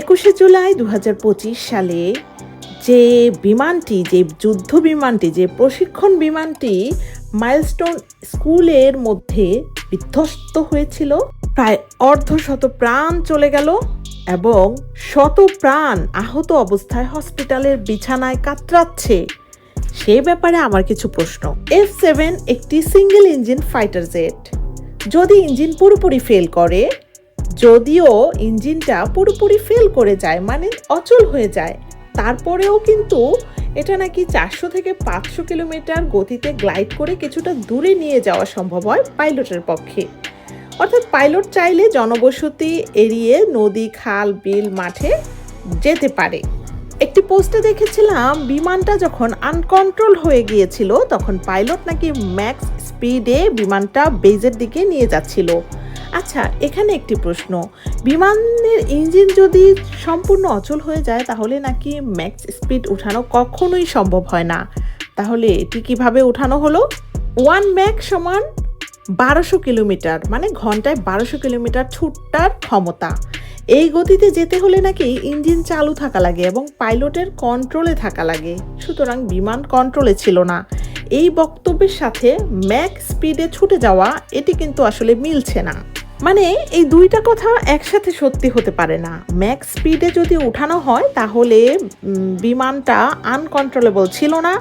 একুশে জুলাই দু হাজার পঁচিশ সালে যে বিমানটি, যে যুদ্ধ বিমানটি, যে প্রশিক্ষণ বিমানটি মাইলস্টোন স্কুলের মধ্যে বিধ্বস্ত হয়েছিল, প্রায় অর্ধ শত প্রাণ চলে গেল এবং শত প্রাণ আহত অবস্থায় হসপিটালের বিছানায় কাতরাচ্ছে। সে ব্যাপারে আমার কিছু প্রশ্ন। এফ সেভেন একটি সিঙ্গেল ইঞ্জিন ফাইটার জেট। যদি ইঞ্জিন পুরোপুরি ফেল করে যদিও ইঞ্জিনটা পুরোপুরি ফেল করে যায় মানে অচল হয়ে যায়। তারপরেও কিন্তু এটা নাকি চারশো থেকে পাঁচশো কিলোমিটার গতিতে গ্লাইড করে কিছুটা দূরে নিয়ে যাওয়া সম্ভব হয় পাইলটের পক্ষে। অর্থাৎ পাইলট চাইলে জনবসতি এড়িয়ে নদী, খাল, বিল, মাঠে যেতে পারে। একটি পোস্টে দেখেছিলাম, বিমানটা যখন আনকন্ট্রোল হয়ে গিয়েছিল, তখন পাইলট নাকি ম্যাক্স স্পিডে বিমানটা বেজের দিকে নিয়ে যাচ্ছিল। আচ্ছা এখানে একটি প্রশ্ন। বিমানের ইঞ্জিন যদি সম্পূর্ণ অচল হয়ে যায়, তাহলে নাকি ম্যাক্স স্পিড উঠানো কখনোই সম্ভব হয় না? তাহলে এটি কীভাবে উঠানো হলো? ওয়ান ম্যাক সমান বারোশো কিলোমিটার মানে ঘন্টায় বারোশো কিলোমিটার ছুটটার ক্ষমতা। এই গতিতে যেতে হলে নাকি ইঞ্জিন চালু থাকা লাগে এবং পাইলটের কন্ট্রোলে থাকা লাগে। সুতরাং বিমান কন্ট্রোলে ছিল না। এই বক্তব্যের সাথে ম্যাক স্পিডে ছুটে যাওয়া, এটি কিন্তু আসলে মিলছে না। মানে এই দুইটা কথা একসাথে সত্যি হতে পারে না। ম্যাক্স স্পিডে যদি উঠানো হয়, তাহলে বিমানটা আনকন্ট্রোলেবল ছিল না।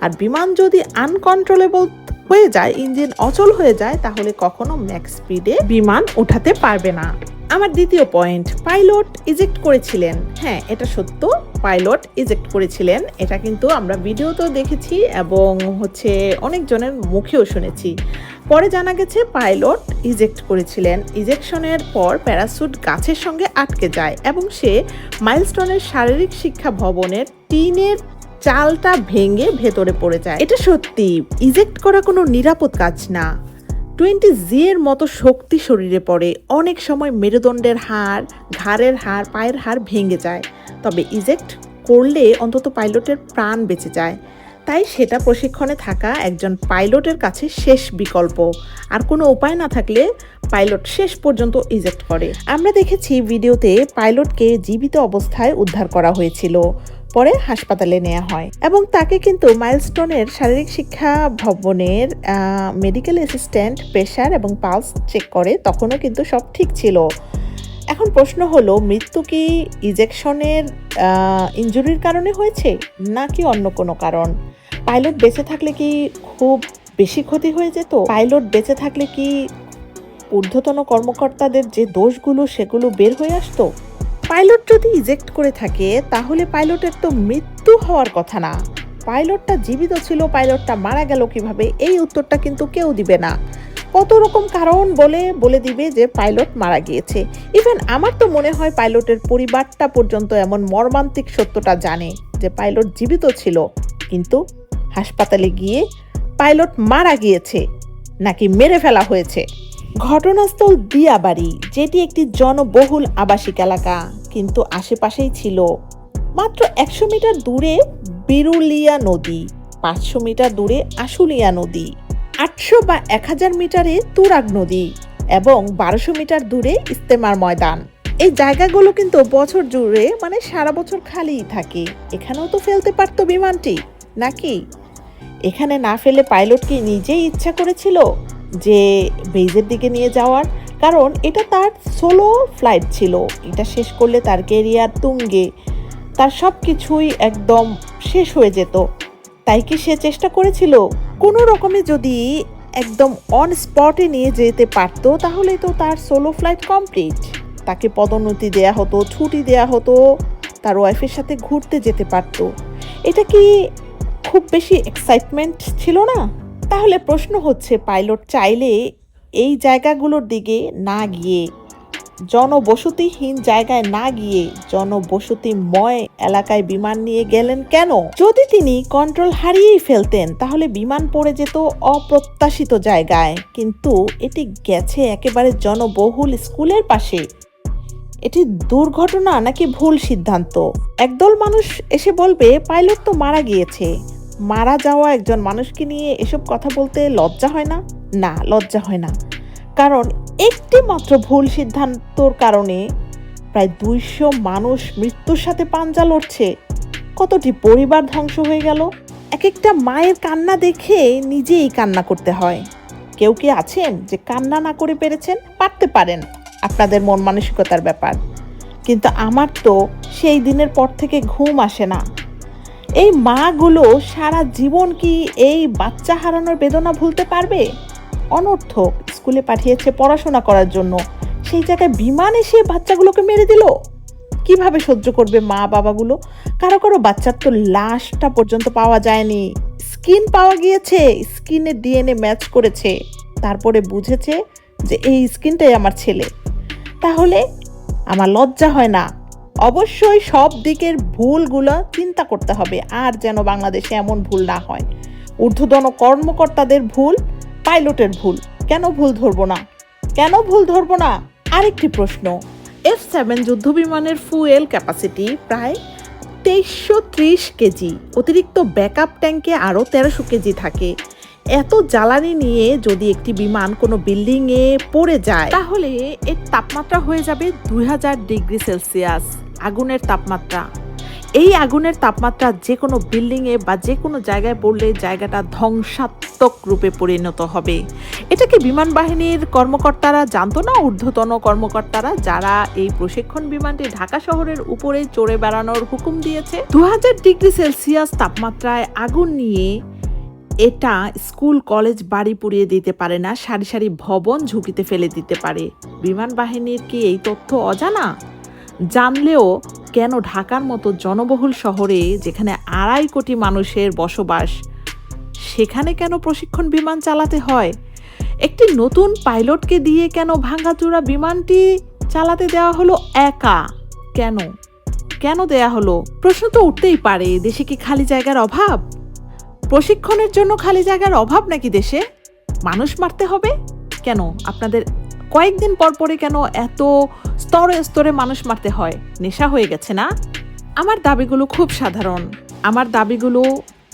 আর বিমান যদি আনকন্ট্রোলেবল হয়ে যায়, ইঞ্জিন অচল হয়ে যায়, তাহলে কখনো ম্যাক্স স্পিডে বিমান উঠাতে পারবে না। আমার দ্বিতীয় পয়েন্ট পাইলট ইজেক্ট করেছিলেন। হ্যাঁ এটা সত্য পাইলট ইজেক্ট করেছিলেন। এটা কিন্তু আমরা ভিডিওতেও দেখেছি এবং হচ্ছে অনেকজনের মুখেও শুনেছি। পরে জানা গেছে পাইলট ইজেক্ট করেছিলেন। ইজেকশনের পর প্যারাসুট গাছের সঙ্গে আটকে যায় এবং সে মাইলস্টোনের শারীরিক শিক্ষা ভবনের টিনের চালটা ভেঙে ভেতরে পড়ে যায়। এটা সত্যি, ইজেক্ট করা কোনো নিরাপদ কাজ না। টোয়েন্টি জি এর মতো শক্তি শরীরে পড়ে, অনেক সময় মেরুদণ্ডের হাড়, ঘাড়ের হাড়, পায়ের হাড় ভেঙে যায়। তবে ইজেক্ট করলে অন্তত পাইলটের প্রাণ বেঁচে যায়। তাই সেটা প্রশিক্ষণে থাকা একজন পাইলটের কাছে শেষ বিকল্প। আর কোনো উপায় না থাকলে পাইলট শেষ পর্যন্ত ইজেক্ট করে। আমরা দেখেছি ভিডিওতে পাইলটকে জীবিত অবস্থায় উদ্ধার করা হয়েছিল। পরে হাসপাতালে নেওয়া হয়। এবং তাকে কিন্তু মাইলস্টোনের শারীরিক শিক্ষা ভবনের মেডিকেল অ্যাসিস্ট্যান্ট প্রেশার এবং পালস চেক করে, তখনও কিন্তু সব ঠিক ছিল। এখন প্রশ্ন হলো, মৃত্যু কি ইজেকশনের ইঞ্জুরির কারণে হয়েছে, নাকি অন্য কোনো কারণ? পাইলট বেঁচে থাকলে কি খুব বেশি ক্ষতি হয়ে যেত? পাইলট বেঁচে থাকলে কি ঊর্ধ্বতন কর্মকর্তাদের যে দোষগুলো, সেগুলো বের হয়ে আসতো? পাইলট যদি ইজেক্ট করে থাকে, তাহলে পাইলটের তো মৃত্যু হওয়ার কথা না। পাইলটটা জীবিত ছিল, পাইলটটা মারা গেল কীভাবে, এই উত্তরটা কিন্তু কেউ দিবে না। কত রকম কারণ বলে বলে দিবে যে পাইলট মারা গিয়েছে। ইভেন আমার তো মনে হয় পাইলটের পরিবারটা পর্যন্ত এমন মর্মান্তিক সত্যটা জানে যে পাইলট জীবিত ছিল, কিন্তু হাসপাতালে গিয়ে পাইলট মারা গিয়েছে, নাকি মেরে ফেলা হয়েছে। ঘটনাস্থল দিয়াবাড়ি যেটি একটি জনবহুল আবাসিক এলাকা, কিন্তু আশেপাশেই ছিল। মাত্র একশো মিটার দূরে বিরুলিয়া নদী, পাঁচশো মিটার দূরে আশুলিয়া নদী, আটশো বা এক হাজার মিটারে তুরাগ নদী এবং বারোশো মিটার দূরে ইস্তেমার ময়দান। এই জায়গাগুলো কিন্তু বছর জুড়ে মানে সারা বছর খালিই থাকে। এখানেও তো ফেলতে পারতো বিমানটি, নাকি? এখানে না ফেলে পাইলট কি নিজেই ইচ্ছা করেছিল যে বেইজের দিকে নিয়ে যাওয়ার, কারণ এটা তার সোলো ফ্লাইট ছিল। এটা শেষ করলে তার কেরিয়ার তুঙ্গে। তার সব কিছুই একদম শেষ হয়ে যেত। তাই কি সে চেষ্টা করেছিল? কোনো রকমে যদি একদম অন স্পটে নিয়ে যেতে পারতো, তাহলে তো তার সোলো ফ্লাইট কমপ্লিট তাকে পদোন্নতি দেয়া হতো, ছুটি দেয়া হতো, তার ওয়াইফের সাথে ঘুরতে যেতে পারতো। এটা কি খুব বেশি এক্সাইটমেন্ট ছিল না? তাহলে প্রশ্ন হচ্ছে, পাইলট চাইলে এই জায়গাগুলোর দিকে না গিয়ে, জনবসতিহীন জায়গায় না গিয়ে জনবসতিময় এলাকায় বিমান নিয়ে গেলেন কেন? যদি তিনি কন্ট্রোল হারিয়েই ফেলতেন, তাহলে বিমান পড়ে যেত অপ্রত্যাশিত জায়গায়। কিন্তু এটি গেছে একেবারে জনবহুল স্কুলের পাশে। এটি দুর্ঘটনা নাকি ভুল সিদ্ধান্ত? একদল মানুষ এসে বলবে, পাইলট তো মারা গিয়েছে। মারা যাওয়া একজন মানুষকে নিয়ে এসব কথা বলতে লজ্জা হয় না? না, লজ্জা হয় না। কারণ একটি মাত্র ভুল সিদ্ধান্তর কারণে প্রায় দুইশো মানুষ মৃত্যুর সাথে পাঞ্জা লড়ছে। কতটি পরিবার ধ্বংস হয়ে গেল? এক একটা মায়ের কান্না দেখে নিজেই কান্না করতে হয়। কেউ কি আছেন যে কান্না না করে পেরেছেন? পারতে পারেন। আপনাদের মন মানসিকতার ব্যাপার। কিন্তু আমার তো সেই দিনের পর থেকে ঘুম আসে না। এই মাগুলো সারা জীবন কি এই বাচ্চা হারানোর বেদনা ভুলতে পারবে? অনর্থক স্কুলে পাঠিয়েছে পড়াশোনা করার জন্য। সেই জায়গায় বিমান এসে বাচ্চাগুলোকে মেরে দিল? কীভাবে সহ্য করবে মা বাবাগুলো? কারও কারও বাচ্চার তো লাশটা পর্যন্ত পাওয়া যায়নি। স্কিন পাওয়া গিয়েছে, স্কিনে ডিএনএ ম্যাচ করেছে। তারপরে বুঝেছে যে এই স্কিনটাই আমার ছেলে। তাহলে আমার লজ্জা হয় না। অবশ্যই সব দিকের ভুলগুলো চিন্তা করতে হবে, আর যেন বাংলাদেশে এমন ভুল না হয়। ঊর্ধ্বতন কর্মকর্তাদের ভুল, পাইলটের ভুল, কেন ভুল ধরবো না? কেন ভুল ধরবো না? আরেকটি প্রশ্ন। এফ সেভেন যুদ্ধবিমানের ফুয়েল ক্যাপাসিটি প্রায় তেইশশো ত্রিশ কেজি, অতিরিক্ত ব্যাকআপ ট্যাঙ্কে আরও তেরোশো কেজি থাকে। এত জ্বালানি নিয়ে যদি একটি বিমান কোনো বিল্ডিংয়ে পড়ে যায়, তাহলে এর তাপমাত্রা হয়ে যাবে দুই হাজার ডিগ্রি সেলসিয়াস, আগুনের তাপমাত্রা। এই আগুনের তাপমাত্রা যে কোনো বিল্ডিংয়ে বা যে কোনো জায়গায় পড়লে জায়গাটা ধ্বংসাত্মক রূপে পরিণত হবে। এটা কি বিমান বাহিনীর কর্মকর্তারা জানতো না? ঊর্ধ্বতন কর্মকর্তারা যারা এই প্রশিক্ষণ বিমানটি ঢাকা শহরের উপরে চড়ে বেড়ানোর হুকুম দিয়েছে? দু হাজার ডিগ্রি সেলসিয়াস তাপমাত্রায় আগুন নিয়ে এটা স্কুল, কলেজ বাড়ি পুড়িয়ে দিতে পারে না, সারি সারি ভবন ঝুঁকিতে ফেলে দিতে পারে। বিমান বাহিনীর কি এই তথ্য অজানা? জানলেও কেন ঢাকার মতো জনবহুল শহরে, যেখানে আড়াই কোটি মানুষের বসবাস, সেখানে কেন প্রশিক্ষণ বিমান চালাতে হয়? একটি নতুন পাইলটকে দিয়ে কেন ভাঙ্গাচুরা বিমানটি চালাতে দেওয়া হলো একা? কেন? কেন দেয়া হলো? প্রশ্ন তো উঠতেই পারে, দেশে কি খালি জায়গার অভাব? প্রশিক্ষণের জন্য খালি জায়গার অভাব নাকি দেশে? মানুষ মারতে হবে? কেন? আপনাদের কয়েকদিন পর পরে কেন এত স্তরে স্তরে মানুষ মারতে হয়? নেশা হয়ে গেছে না? আমার দাবিগুলো খুব সাধারণ। আমার দাবিগুলো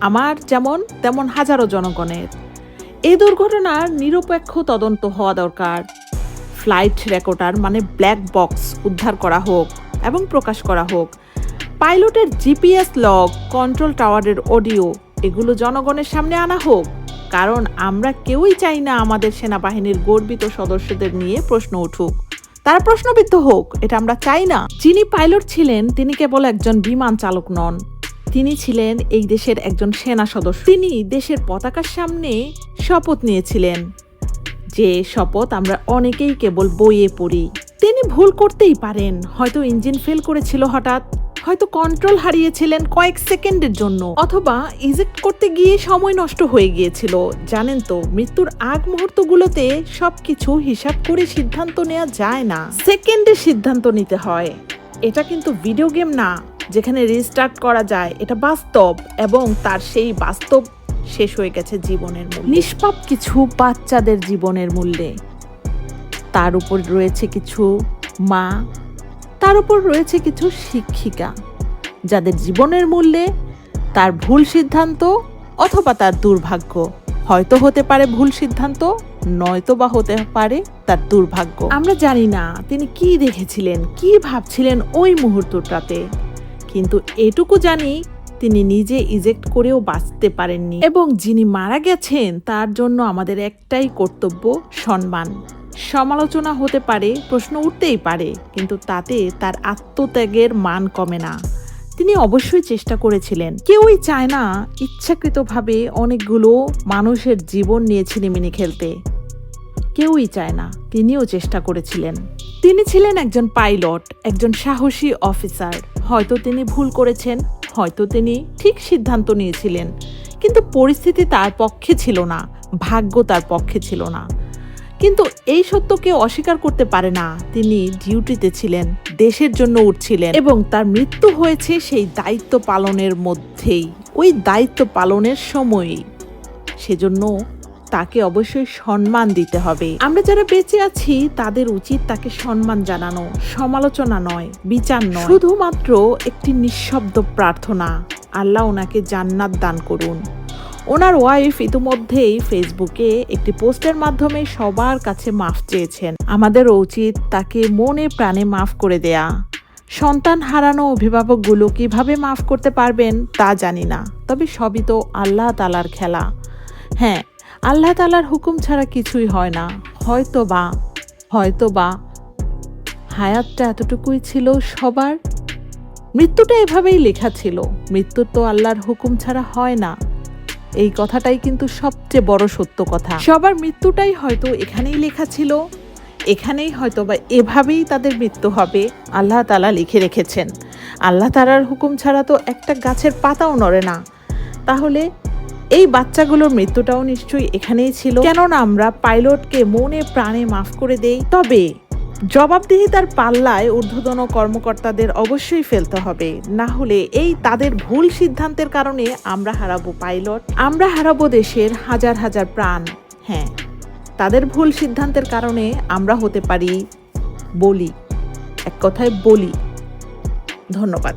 আমার যেমন, তেমন হাজারো জনগণের। এই দুর্ঘটনার নিরপেক্ষ তদন্ত হওয়া দরকার। ফ্লাইট রেকর্ডার মানে ব্ল্যাক বক্স উদ্ধার করা হোক এবং প্রকাশ করা হোক। পাইলটের জিপিএস লগ, কন্ট্রোল টাওয়ারের অডিও এগুলো জনগণের সামনে আনা হোক, কারণ আমরা কেউই চাই না আমাদের সেনাবাহিনীর গর্বিত সদস্যদের নিয়ে প্রশ্ন উঠুক। তারা প্রশ্নবিদ্ধ হোক, এটা আমরা চাই না। যিনি পাইলট ছিলেন, তিনি কেবল একজন বিমান চালক নন। তিনি ছিলেন এই দেশের একজন সেনা সদস্য। তিনি দেশের পতাকার সামনে শপথ নিয়েছিলেন। যে শপথ আমরা অনেকেই কেবল বইয়ে পড়ি। তিনি ভুল করতেই পারেন, হয়তো ইঞ্জিন ফেল করেছিল হঠাৎ। হয়তো কন্ট্রোল হারিয়েছিলেন কয়েক সেকেন্ডের জন্য, অথবা ইজেক্ট করতে গিয়ে সময় নষ্ট হয়ে গিয়েছিল। জানেন তো, মৃত্যুর আগ মুহূর্তগুলোতে সবকিছু হিসাব করে সিদ্ধান্ত নেওয়া যায় না। সেকেন্ডে সিদ্ধান্ত নিতে হয়। এটা কিন্তু ভিডিও গেম না, যেখানে রিস্টার্ট করা যায়। এটা বাস্তব, এবং তার সেই বাস্তব শেষ হয়ে গেছে জীবনের মূল্যে। নিষ্পাপ কিছু বাচ্চাদের জীবনের মূল্যে। তার উপর রয়েছে কিছু মা তার উপর রয়েছে কিছু শিক্ষিকা, যাদের জীবনের মূল্যে তার ভুল সিদ্ধান্ত অথবা তার দুর্ভাগ্য হয়তো হতে পারে ভুল সিদ্ধান্ত, নয়তো বা হতে পারে তার দুর্ভাগ্য। আমরা জানি না তিনি কি দেখেছিলেন, কি ভাবছিলেন ওই মুহূর্তটাতে, কিন্তু এটুকু জানি তিনি নিজে ইজেক্ট করেও বাঁচতে পারেননি। এবং যিনি মারা গেছেন, তার জন্য আমাদের একটাই কর্তব্য সম্মান। সমালোচনা হতে পারে, প্রশ্ন উঠতেই পারে, কিন্তু তাতে তার আত্মত্যাগের মান কমে না। তিনি অবশ্যই চেষ্টা করেছিলেন। কেউই চায় না ইচ্ছাকৃতভাবে অনেকগুলো মানুষের জীবন নিয়ে ছিনিমিনি খেলতে। কেউই চায় না, তিনিও চেষ্টা করেছিলেন। তিনি ছিলেন একজন পাইলট, একজন সাহসী অফিসার। হয়তো তিনি ভুল করেছেন, হয়তো তিনি ঠিক সিদ্ধান্ত নিয়েছিলেন। কিন্তু পরিস্থিতি তার পক্ষে ছিল না, ভাগ্য তার পক্ষে ছিল না। কিন্তু এই সত্যকে অস্বীকার করতে পারে না। তিনি ডিউটিতে ছিলেন, দেশের জন্য উঠছিলেন এবং তার মৃত্যু হয়েছে সেই দায়িত্ব পালনের মধ্যেই। ওই দায়িত্ব পালনের সময়ই। সেজন্য তাকে অবশ্যই সম্মান দিতে হবে। আমরা যারা বেঁচে আছি, তাদের উচিত তাকে সম্মান জানানো। সমালোচনা নয়, বিচার নয়। শুধুমাত্র একটি নিঃশব্দ প্রার্থনা। আল্লাহ ওনাকে জান্নাত দান করুন। ওনার ওয়াইফ ইতিমধ্যেই ফেসবুকে একটি পোস্টের মাধ্যমে সবার কাছে মাফ চেয়েছেন। আমাদের উচিত তাকে মনে প্রাণে মাফ করে দেয়া। সন্তান হারানো অভিভাবকগুলো কীভাবে মাফ করতে পারবেন তা জানি না, তবে সবই তো আল্লাহ তালার খেলা। হ্যাঁ আল্লাহ তালার হুকুম ছাড়া কিছুই হয় না। হয়তো বা হয়তো বা হায়াতটা এতটুকুই ছিল সবার। মৃত্যুটা এভাবেই লেখা ছিল মৃত্যু তো আল্লাহর হুকুম ছাড়া হয় না। এই কথাটাই কিন্তু সবচেয়ে বড় সত্য কথা। সবার মৃত্যুটাই হয়তো এখানেই লেখা ছিল, এখানেই হয়তো বা এভাবেই তাদের মৃত্যু হবে, আল্লাহ তালা লিখে রেখেছেন। আল্লাহ তালার হুকুম ছাড়া তো একটা গাছের পাতাও নড়ে না। তাহলে এই বাচ্চাগুলোর মৃত্যুটাও নিশ্চয়ই এখানেই ছিল। কেননা আমরা পাইলটকে মনে প্রাণে মাফ করে দেই। তবে জবাবদিহিতার পাল্লায় ঊর্ধ্বতন কর্মকর্তাদের অবশ্যই ফেলতে হবে। না হলে এই তাদের ভুল সিদ্ধান্তের কারণে আমরা হারাবো পাইলট, আমরা হারাবো দেশের হাজার হাজার প্রাণ। হ্যাঁ তাদের ভুল সিদ্ধান্তের কারণে আমরা হতে পারি বলি। এক কথায় বলি। ধন্যবাদ।